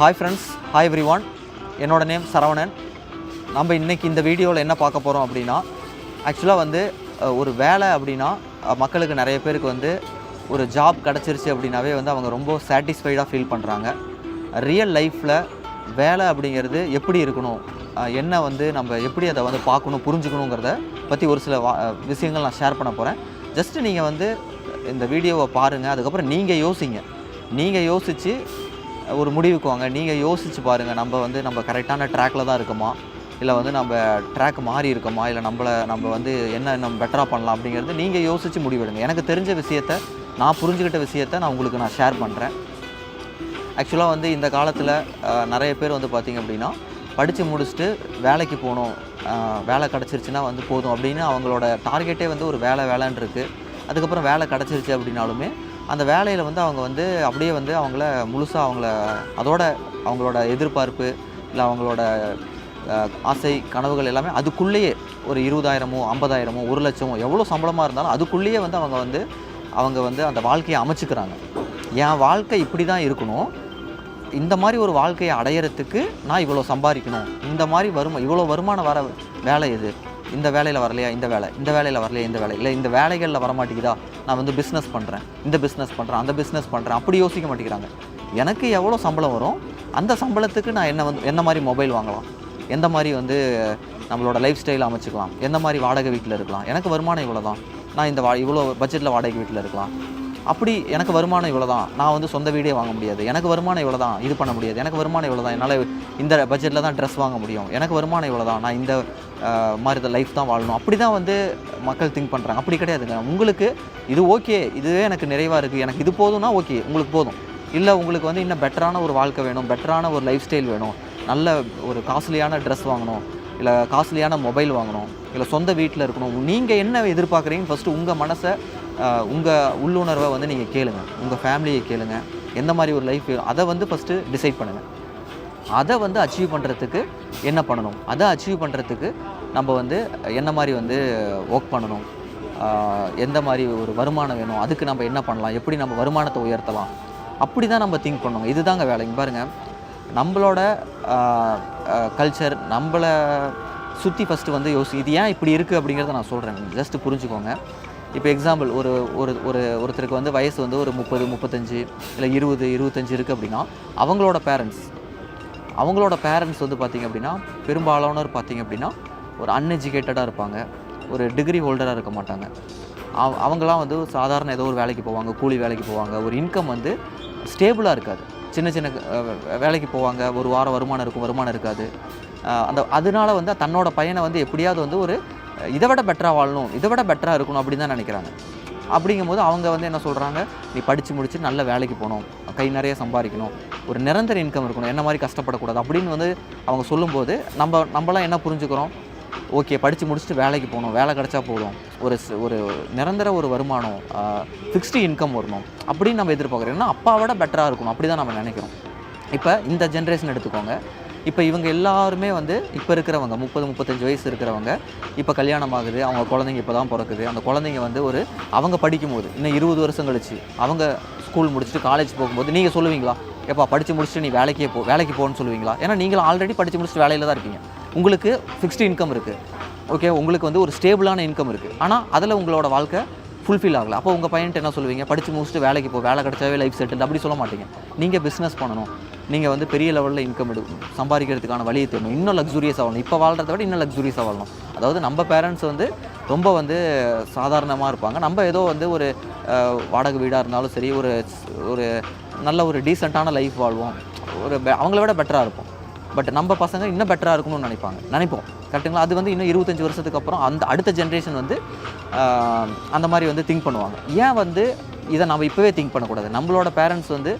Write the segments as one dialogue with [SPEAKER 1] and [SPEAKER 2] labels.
[SPEAKER 1] Hi friends hi everyone என்னோட name Saravanan. நம்ம இன்றைக்கி இந்த வீடியோவில் என்ன பார்க்க போகிறோம் அப்படின்னா ஆக்சுவலாக வந்து ஒரு வேலை அப்படின்னா மக்களுக்கு நிறைய பேருக்கு வந்து ஒரு ஜாப் கிடச்சிருச்சு அப்படின்னாவே வந்து அவங்க ரொம்ப சாட்டிஸ்ஃபைடாக ஃபீல் பண்ணுறாங்க ரியல் லைஃப்பில் வேலை அப்படிங்கிறது எப்படி இருக்கணும்? என்ன வந்து நம்ம எப்படி அதை வந்து பார்க்கணும் புரிஞ்சுக்கணுங்கிறத பற்றி ஒரு சில விஷயங்கள் நான் ஷேர் பண்ண போகிறேன் ஜஸ்ட்டு நீங்கள் வந்து இந்த வீடியோவை பாருங்கள் அதுக்கப்புறம் நீங்கள் யோசிங்க. நீங்கள் யோசித்து ஒரு முடிவுக்கு வாங்க. நீங்கள் யோசிச்சு பாருங்கள் நம்ம வந்து நம்ம கரெக்டான ட்ராக்கில் தான் இருக்கோமா? இல்லை வந்து நம்ம ட்ராக் மாறி இருக்கோமா? இல்லை நம்மளை நம்ம வந்து என்ன நம்ம பெட்டராக பண்ணலாம் அப்படிங்கிறது நீங்கள் யோசித்து முடிவெடுங்க. எனக்கு தெரிஞ்ச விஷயத்த நான் புரிஞ்சுக்கிட்ட விஷயத்த நான் உங்களுக்கு நான் ஷேர் பண்ணுறேன் ஆக்சுவலாக வந்து இந்த காலத்தில் நிறைய பேர் வந்து பார்த்திங்க அப்படின்னா படித்து முடிச்சுட்டு வேலைக்கு போகணும். வேலை கிடச்சிருச்சுன்னா வந்து போதும் அப்படின்னு அவங்களோட டார்கெட்டே வந்து ஒரு வேலை வேலைன்னு இருக்குது அதுக்கப்புறம் வேலை கிடச்சிருச்சு அப்படின்னாலுமே அந்த வேலையில் வந்து அவங்க வந்து அப்படியே வந்து அவங்கள முழுசாக அவங்கள அதோட அவங்களோட எதிர்பார்ப்பு இல்லை அவங்களோட ஆசை கனவுகள் எல்லாமே அதுக்குள்ளேயே ஒரு இருபதாயிரமோ ஐம்பதாயிரமோ ஒரு லட்சமோ எவ்வளோ சம்பளமாக இருந்தாலும் அதுக்குள்ளேயே வந்து அவங்க வந்து அவங்க வந்து அந்த வாழ்க்கையை அமைச்சுக்கிறாங்க. என் வாழ்க்கை இப்படி தான் இருக்கணும். இந்த மாதிரி ஒரு வாழ்க்கையை அடையிறதுக்கு நான் இவ்வளோ சம்பாதிக்கணும். இந்த மாதிரி வருமா இவ்வளோ வருமானம் வர வேலை எது? இந்த வேலையில் வரலையா இந்த வேலை இந்த வேலையில் வரலையா இந்த வேலை இல்லை இந்த வேலைகளில் வரமாட்டேங்குதா? நான் வந்து பிஸ்னஸ் பண்ணுறேன் இந்த பிஸ்னஸ் பண்ணுறேன் அந்த பிஸ்னஸ் பண்ணுறேன் அப்படி யோசிக்க மாட்டேங்கிறாங்க. எனக்கு எவ்வளோ சம்பளம் வரும்? அந்த சம்பளத்துக்கு நான் என்ன வந்து என்ன மாதிரி மொபைல் வாங்கலாம்? எந்த மாதிரி வந்து நம்மளோட லைஃப் ஸ்டைல் அமைச்சிக்கலாம்? எந்த மாதிரி வாடகை வீட்டில் இருக்கலாம்? எனக்கு வருமானம் இவ்வளோ தான் நான் இந்த வா இவ்வளோ பட்ஜெட்டில் வாடகை வீட்டில் இருக்கலாம். அப்படி எனக்கு வருமானம் இவ்வளோ தான் நான் வந்து சொந்த வீடே வாங்க முடியாது. எனக்கு வருமானம் இவ்வளோ தான் இது பண்ண முடியாது. எனக்கு வருமானம் இவ்வளோ தான் என்னால் இந்த பட்ஜெட்டில் தான் ட்ரெஸ் வாங்க முடியும். எனக்கு வருமானம் இவ்வளோ தான் நான் இந்த அஹ், மாதிரி லைஃப் தான் வாழணும். அப்படி தான் வந்து மக்கள் திங்க் பண்ணுறாங்க அப்படி கிடையாதுங்க. உங்களுக்கு இது ஓகே இதுவே எனக்கு நிறைவாக இருக்குது எனக்கு இது போதும்னா ஓகே உங்களுக்கு போதும். இல்லை உங்களுக்கு வந்து இன்னும் பெட்டரான ஒரு வாழ்க்கை வேணும். பெட்டரான ஒரு லைஃப் ஸ்டைல் வேணும். நல்ல ஒரு காஸ்ட்லியான ட்ரெஸ் வாங்கணும். இல்லை காஸ்ட்லியான மொபைல் வாங்கணும். இல்லை சொந்த வீட்டில் இருக்கணும். நீங்கள் என்ன எதிர்பார்க்குறீங்க ஃபஸ்ட்டு உங்கள் மனசை உங்கள் உள்ளுணர்வை வந்து நீங்கள் கேளுங்கள் உங்கள் ஃபேமிலியை கேளுங்கள் எந்த மாதிரி ஒரு லைஃப் அதை வந்து ஃபஸ்ட்டு டிசைட் பண்ணுங்கள் அதை வந்து அச்சீவ் பண்ணுறதுக்கு என்ன பண்ணணும்? அதை அச்சீவ் பண்ணுறதுக்கு நம்ம வந்து என்ன மாதிரி வந்து ஒர்க் பண்ணணும்? எந்த மாதிரி ஒரு வருமானம் வேணும்? அதுக்கு நம்ம என்ன பண்ணலாம்? எப்படி நம்ம வருமானத்தை உயர்த்தலாம்? அப்படி தான் நம்ம திங்க் பண்ணணும் இதுதாங்க வேலை. பாருங்கள் நம்மளோட கல்ச்சர் நம்மளை சுற்றி ஃபஸ்ட்டு வந்து யோசி இது ஏன் இப்படி இருக்குது அப்படிங்கிறத நான் சொல்கிறேன் ஜஸ்ட்டு புரிஞ்சுக்கோங்க. இப்போ எக்ஸாம்பிள் ஒரு ஒரு ஒரு ஒருத்தருக்கு வந்து வயசு வந்து ஒரு முப்பது முப்பத்தஞ்சு இல்லை இருபது இருபத்தஞ்சு இருக்குது அப்படின்னா அவங்களோட பேரண்ட்ஸ் அவங்களோட பேரண்ட்ஸ் வந்து பார்த்திங்க அப்படின்னா பெரும்பாலானோர் பார்த்திங்க அப்படின்னா ஒரு அன்எஜுகேட்டடாக இருப்பாங்க. ஒரு டிகிரி ஹோல்டராக இருக்க மாட்டாங்க. அவ அவங்களாம் வந்து சாதாரண ஏதோ ஒரு வேலைக்கு போவாங்க கூலி வேலைக்கு போவாங்க. ஒரு இன்கம் வந்து ஸ்டேபிளாக இருக்காது. சின்ன சின்ன வேலைக்கு போவாங்க. ஒரு வாரம் வருமானம் இருக்கும் வருமானம் இருக்காது. அந்த அதனால வந்து தன்னோட பையனை வந்து எப்படியாவது வந்து ஒரு இதை விட பெட்டராக வாழணும் இதை விட பெட்டராக இருக்கணும் அப்படின்னு தான் நினைக்கிறாங்க. அப்படிங்கும்போது அவங்க வந்து என்ன சொல்கிறாங்க நீ படித்து முடிச்சு நல்ல வேலைக்கு போகணும் கை நிறைய சம்பாதிக்கணும் ஒரு நிரந்தர இன்கம் இருக்கணும் என்ன மாதிரி கஷ்டப்படக்கூடாது அப்படின்னு வந்து அவங்க சொல்லும்போது நம்ம நம்மளாம் என்ன புரிஞ்சுக்கிறோம்? ஓகே படித்து முடிச்சுட்டு வேலைக்கு போகணும் வேலை கிடச்சா போதும். ஒரு ஒரு நிரந்தர ஒரு வருமானம் ஃபிக்ஸ்டு இன்கம் வரணும் அப்படின்னு நம்ம எதிர்பார்க்குறோம். ஏன்னா அப்பாவோட பெட்டராக இருக்கணும் அப்படி தான் நம்ம நினைக்கிறோம். இப்போ இந்த ஜென்ரேஷன் எடுத்துக்கோங்க. இப்போ இவங்க எல்லாருமே வந்து இப்போ இருக்கிறவங்க முப்பது முப்பத்தஞ்சு வயசு இருக்கிறவங்க இப்போ கல்யாணம் ஆகுது அவங்க குழந்தைங்க இப்போ தான் பிறக்குது. அந்த குழந்தைங்க வந்து ஒரு அவங்க படிக்கும்போது இன்னும் இருபது வருஷம் கழிச்சு அவங்க ஸ்கூல் முடிச்சுட்டு காலேஜ் போகும்போது நீங்கள் சொல்லுவீங்களா? எப்பா படித்து முடிச்சுட்டு நீ வேலைக்கே போ வேலைக்கு போகணும்னு சொல்லுவீங்களா? ஏன்னா நீங்களும் ஆல்ரெடி படித்து முடிச்சுட்டு வேலையில் தான் இருப்பீங்க உங்களுக்கு ஃபிக்ஸ்டு இன்கம் இருக்குது ஓகே உங்களுக்கு வந்து ஒரு ஸ்டேபிளான இன்கம் இருக்குது ஆனால் அதில் உங்களோட வாழ்க்கை ஃபுல்ஃபில் ஆகலை. அப்போ உங்கள் பையன்ட்டு என்ன சொல்லுவீங்க? படித்து முடிச்சுட்டு வேலைக்கு போ. வேலை கிடைச்சாவே லைஃப் செட்டில் அப்படி சொல்ல மாட்டீங்க. நீங்கள் பிஸ்னஸ் பண்ணணும். நீங்கள் வந்து பெரிய லெவலில் இன்கம் எடுக்கணும் சம்பாதிக்கிறதுக்கான வழியை தேடணும். இன்னும் லக்ஸூரியஸாக வாழணும். இப்போ வாழ்கிறத விட இன்னும் லக்ஸூரியஸாக வாழணும். அதாவது நம்ம பேரண்ட்ஸ் வந்து ரொம்ப வந்து சாதாரணமாக இருப்பாங்க. நம்ம ஏதோ வந்து ஒரு வாடகை வீடாக இருந்தாலும் சரி ஒரு ஒரு நல்ல ஒரு டீசெண்டான லைஃப் வாழ்வோம். ஒரு பெ- அவங்கள விட பெட்டராக இருப்போம். பட் நம்ம பசங்க இன்னும் பெட்டராக இருக்கணும்னு நினைப்பாங்க. நினைப்போம். கரெக்டுங்களா அது வந்து இன்னும் இருபத்தஞ்சி வருஷத்துக்கு அப்புறம் அந்த அடுத்த ஜென்ரேஷன் வந்து அந்த மாதிரி வந்து திங்க் பண்ணுவாங்க. ஏன் வந்து இதை நம்ம இப்போவே திங்க் பண்ணக்கூடாது? நம்மளோட பேரண்ட்ஸ் வந்து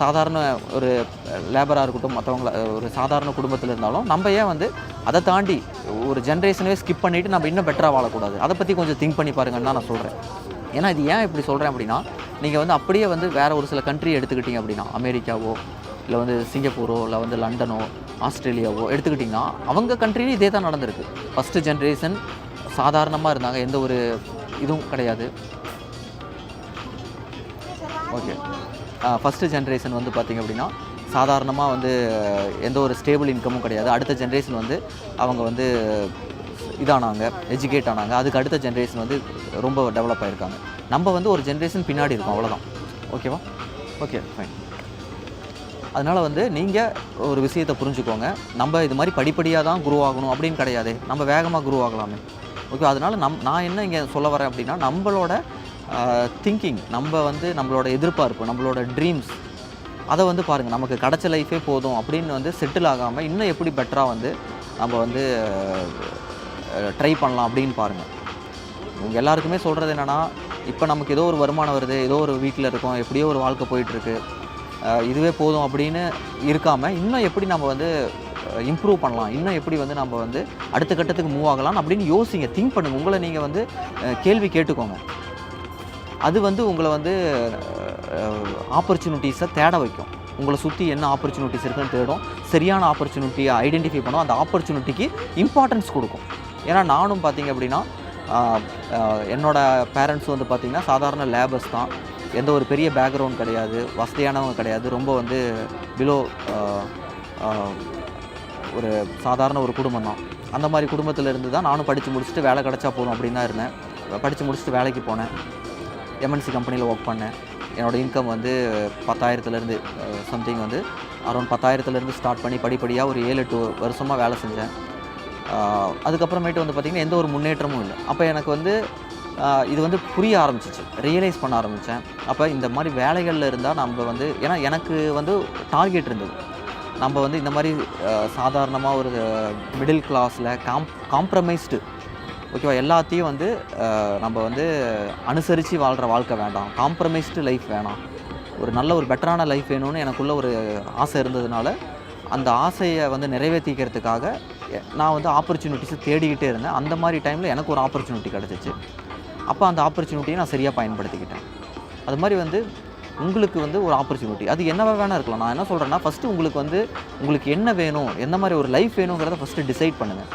[SPEAKER 1] சாதாரண ஒரு லேபராக இருக்கட்டும் மற்றவங்கள ஒரு சாதாரண குடும்பத்தில் இருந்தாலும் நம்ம ஏன் வந்து அதை தாண்டி ஒரு ஜென்ரேஷனே ஸ்கிப் பண்ணிவிட்டு நம்ம இன்னும் பெட்டராக வாழக்கூடாது? அதை பற்றி கொஞ்சம் திங்க் பண்ணி பாருங்கன்னு தான் நான் சொல்கிறேன் ஏன்னா இது ஏன் இப்படி சொல்கிறேன் அப்படின்னா நீங்கள் வந்து அப்படியே வந்து வேறு ஒரு சில கண்ட்ரி எடுத்துக்கிட்டீங்க அப்படின்னா அமெரிக்காவோ இல்லை வந்து சிங்கப்பூரோ இல்லை வந்து லண்டனோ ஆஸ்திரேலியாவோ எடுத்துக்கிட்டிங்கன்னா அவங்க கண்ட்ரிலையும் இதே தான் நடந்திருக்கு. ஃபஸ்ட்டு ஜென்ரேஷன் சாதாரணமாக இருந்தாங்க எந்த ஒரு இதுவும் கிடையாது. ஓகே ஃபஸ்ட்டு ஜென்ரேஷன் வந்து பார்த்திங்க அப்படின்னா சாதாரணமாக வந்து எந்த ஒரு ஸ்டேபிள் இன்கமும் கிடையாது. அடுத்த ஜென்ரேஷன் வந்து அவங்க வந்து இதானாங்க எஜுகேட் ஆனாங்க. அதுக்கு அடுத்த ஜென்ரேஷன் வந்து ரொம்ப டெவலப் ஆகிருக்காங்க நம்ம வந்து ஒரு ஜென்ரேஷன் பின்னாடி இருக்கோம் அவ்வளோதான் ஓகேவா ஓகே ஃபைன் அதனால் வந்து நீங்கள் ஒரு விஷயத்தை புரிஞ்சுக்கோங்க. நம்ம இது மாதிரி படிப்படியாக தான் குரோ ஆகணும் அப்படின்னு கிடையாது. நம்ம வேகமாக குரோ ஆகலாமே. ஓகே அதனால் நம் நான் என்ன இங்கே சொல்ல வரேன் அப்படின்னா நம்மளோட திங்கிங் நம்ம வந்து நம்மளோட எதிர்பார்ப்பு நம்மளோட ட்ரீம்ஸ் அதை வந்து பாருங்கள் நமக்கு கிடச்ச லைஃபே போதும் அப்படின்னு வந்து செட்டில் ஆகாமல் இன்னும் எப்படி பெட்டராக வந்து நம்ம வந்து ட்ரை பண்ணலாம் அப்படின்னு பாருங்கள் எல்லாருக்குமே சொல்கிறது என்னென்னா இப்போ நமக்கு ஏதோ ஒரு வருமானம் வருது ஏதோ ஒரு வீட்டில் இருக்கோம் எப்படியோ ஒரு வாழ்க்கை போயிட்டுருக்கு இதுவே போதும் அப்படின்னு இருக்காமல் இன்னும் எப்படி நம்ம வந்து இம்ப்ரூவ் பண்ணலாம். இன்னும் எப்படி வந்து நம்ம வந்து அடுத்த கட்டத்துக்கு மூவ் ஆகலாம் அப்படின்னு யோசிங்க. திங்க் பண்ணுங்கள் உங்களை நீங்கள் வந்து கேள்வி கேட்டுக்கோங்க. அது வந்து உங்களை வந்து ஆப்பர்ச்சுனிட்டிஸை தேட வைக்கும். உங்களை சுற்றி என்ன ஆப்பர்ச்சுனிட்டிஸ் இருக்குன்னு தேடும். சரியான ஆப்பர்ச்சுனிட்டியை ஐடென்டிஃபை பண்ணும். அந்த ஆப்பர்ச்சுனிட்டிக்கு இம்பார்ட்டன்ஸ் கொடுக்கும். ஏன்னா நானும் பார்த்தீங்க அப்படின்னா என்னோடய என்னோட பேரண்ட்ஸ் வந்து பார்த்திங்கன்னா சாதாரண லேபர்ஸ் தான். எந்த ஒரு பெரிய பேக்ரவுண்ட் கிடையாது. வசதியானவங்க கிடையாது. ரொம்ப வந்து பிலோ ஒரு சாதாரண ஒரு குடும்பம் தான். அந்த மாதிரி குடும்பத்தில் இருந்து தான் நானும் படித்து முடிச்சுட்டு வேலை கிடச்சா போதும் அப்படின்னு தான் இருந்தேன். படித்து முடிச்சுட்டு வேலைக்கு போனேன். எம்என்சி கம்பெனியில் ஒர்க் பண்ணேன். என்னோட இன்கம் வந்து பத்தாயிரத்துலேருந்து சம்திங் வந்து அரௌண்ட் பத்தாயிரத்துலேருந்து ஸ்டார்ட் பண்ணி படிப்படியாக ஒரு ஏழு எட்டு வருஷமாக வேலை செஞ்சேன். அதுக்கப்புறமேட்டு வந்து பார்த்திங்கன்னா எந்த ஒரு முன்னேற்றமும் இல்லை. அப்போ எனக்கு வந்து இது வந்து புரிய ஆரம்பிச்சிச்சு. ரியலைஸ் பண்ண ஆரம்பித்தேன் அப்போ இந்த மாதிரி வேலைகளில் இருந்தால் நம்ம வந்து ஏன்னா எனக்கு வந்து டார்கெட் இருந்தது. நம்ம வந்து இந்த மாதிரி சாதாரணமாக ஒரு மிடில் கிளாஸில் காம் காம்ப்ரமைஸ்டு ஓகேவா எல்லாத்தையும் வந்து நம்ம வந்து அனுசரித்து வாழ்கிற வாழ்க்கை வேண்டாம். காம்ப்ரமைஸ்டு லைஃப் வேணாம். ஒரு நல்ல ஒரு பெட்டரான லைஃப் வேணும்னு எனக்குள்ள ஒரு ஆசை இருந்ததுனால அந்த ஆசையை வந்து நிறைவேற்றிக்கிறதுக்காக நான் வந்து ஆப்பர்ச்சுனிட்டிஸை தேடிக்கிட்டே இருந்தேன். அந்த மாதிரி டைமில் எனக்கு ஒரு ஆப்பர்ச்சுனிட்டி கிடச்சிச்சு. அப்போ அந்த ஆப்பர்ச்சுனிட்டியை நான் சரியாக பயன்படுத்திக்கிட்டேன். அது மாதிரி வந்து உங்களுக்கு வந்து ஒரு ஆப்பர்ச்சுனிட்டி அது என்னவா வேணா இருக்கலாம். நான் என்ன சொல்கிறேன்னா ஃபஸ்ட்டு உங்களுக்கு வந்து உங்களுக்கு என்ன வேணும் எந்த மாதிரி ஒரு லைஃப் வேணுங்கிறத ஃபஸ்ட்டு டிசைட் பண்ணுங்கள்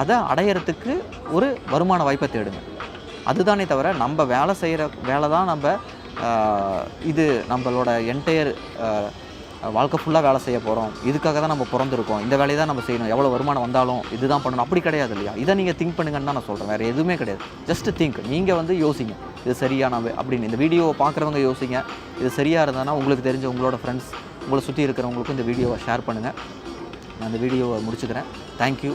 [SPEAKER 1] அதை அடையிறதுக்கு ஒரு வருமான வாய்ப்பை தேடுங்க. அதுதானே தவிர நம்ம வேலை செய்கிற வேலை தான் நம்ம இது நம்மளோட என்டையர் வாழ்க்கை ஃபுல்லாக வேலை செய்ய போகிறோம் இதுக்காக தான் நம்ம பிறந்திருக்கோம். இந்த வேலையை தான் நம்ம செய்யணும். எவ்வளோ வருமானம் வந்தாலும் இதுதான் பண்ணணும். அப்படி கிடையாது இல்லையா? இதை நீங்கள் திங்க் பண்ணுங்கன்னு தான் நான் சொல்கிறேன் வேறு எதுவுமே கிடையாது. ஜஸ்ட் திங்க் நீங்கள் வந்து யோசிங்க. இது சரியான நான் அப்படின்னு. இந்த வீடியோவை பார்க்குறவங்க யோசிங்க. இது சரியாக இருந்ததுன்னா உங்களுக்கு தெரிஞ்ச உங்களோட ஃப்ரெண்ட்ஸ் உங்களை சுற்றி இருக்கிறவங்களுக்கும் இந்த வீடியோவை ஷேர் பண்ணுங்கள் நான் இந்த வீடியோவை முடிச்சுக்கிறேன். தேங்க்யூ